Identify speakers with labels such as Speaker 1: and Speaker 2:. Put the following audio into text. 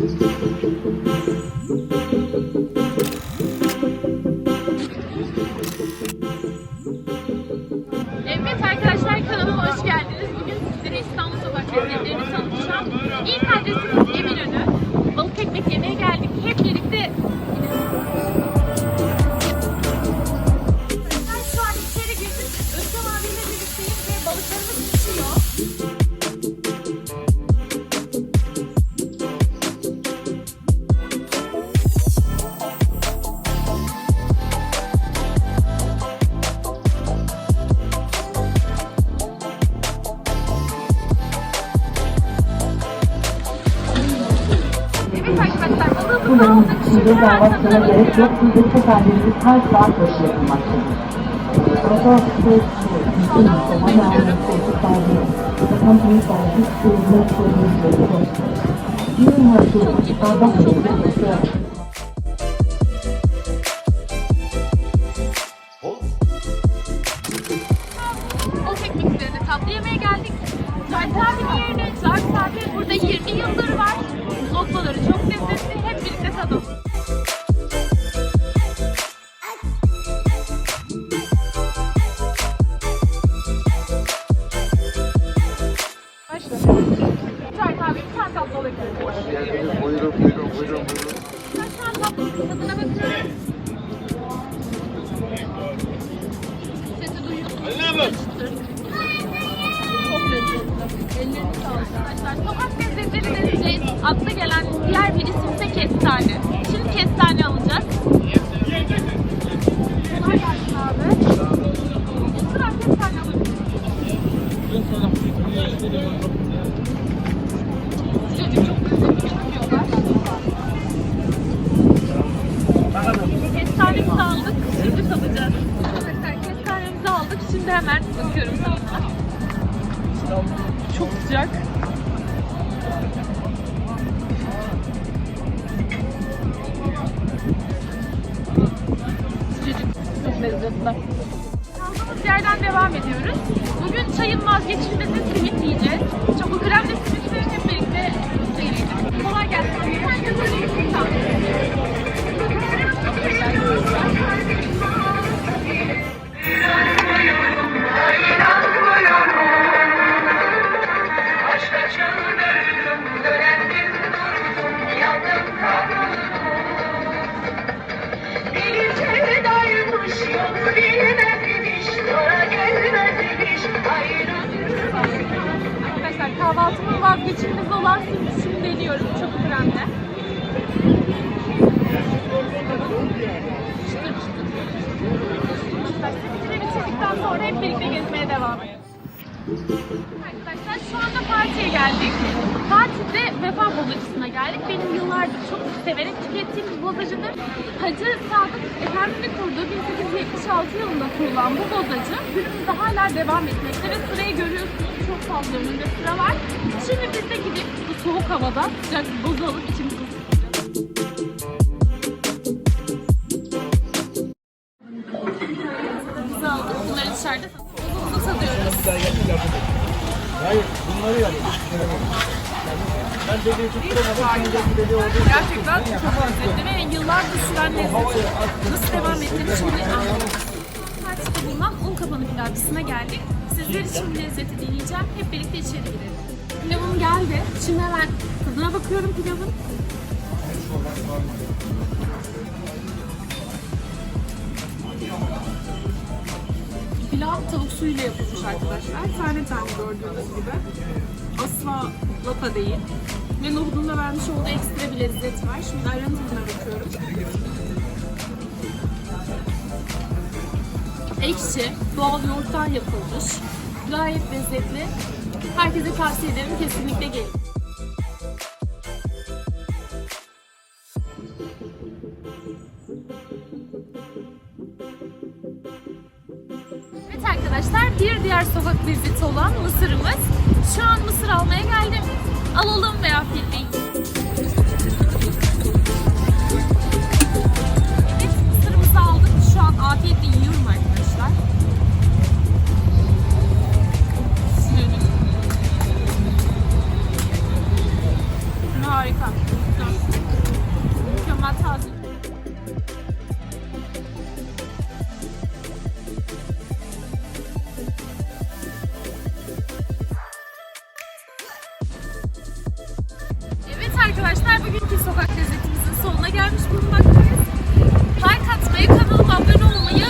Speaker 1: Thank
Speaker 2: you.
Speaker 1: Aldık.
Speaker 2: içinde
Speaker 1: tadına
Speaker 2: gerek yok. Sizin efendimiz her saat başı yapılmaktadır. Burada size bizim zaman
Speaker 1: tatlı yemeye geldik. Abi burada 20 yıldır var. Tadına bakıyorum. Sesi duyuyorsunuz. Çok lezzetli. Ellerine sağlık arkadaşlar. Gelen diğer bir isim ise kestane. Şimdi kestane alacağız. Kolay gelsin abi. Sıra kestane alabiliriz. Çok sıcak. Sıcacık, çok lezzetli. Kaldığımız yerden devam ediyoruz. Bugün çayın vazgeçilmezi simit yiyeceğiz. Çok kremli simitleri hep birlikte deneyelim. Kolay gelsin. Herkes vazgeçilmezi olan simit şimdi deniyorum. Çok kremli. Çıtır çıtır. Simitleri bitirdikten sonra hep birlikte gezmeye devam edelim. Arkadaşlar şu anda Fatih'e geldik. Fatih'te Vefa Bozacısı'na geldik. Benim yıllardır çok severek tükettiğim bir bozacıdır. Hacı Sadık Efendi'nin kurduğu 1876 yılında kurulan bu bozacı günümüzde hala devam etmekte ve sırayı görüyorsunuz. Çok fazla önünde sıra var. Şimdi biz de gidip bu soğuk havada sıcak bir boza alıp içimizi ısıtacağız. Biz aldık. Bunları dışarıda bozumuzu tadıyoruz.
Speaker 3: Hayır bunları yap. Ben dediği.
Speaker 1: Gerçekten çok lezzetli ve yıllardır süren lezzeti. Nasıl devam ettiğini şimdi anladım. Bulunan un kapanı pilavcısına geldik. Sizler için bu lezzeti deneyeceğim. Hep birlikte içeri girelim. Pilavım geldi. Şimdi hemen tadına bakıyorum pilavın. Pilav tavuk suyuyla yapılmış arkadaşlar. Tane tane gördüğünüz gibi. Asla lapa değil. Ve nohudun da vermiş olduğu ekstra bir lezzet var. Şimdi ayran tadına bakıyorum. Ekşi, doğal yoğurttan yapılmış. Gayet lezzetli. Herkese tavsiye ederim. Kesinlikle gelin. Evet arkadaşlar bir diğer sokak lezzeti olan mısırımız. Şu an mısır almaya geldim. Alalım veya filmeyin. gelmiş bulunmaktayız. Like atmayı, kanalıma abone olmayı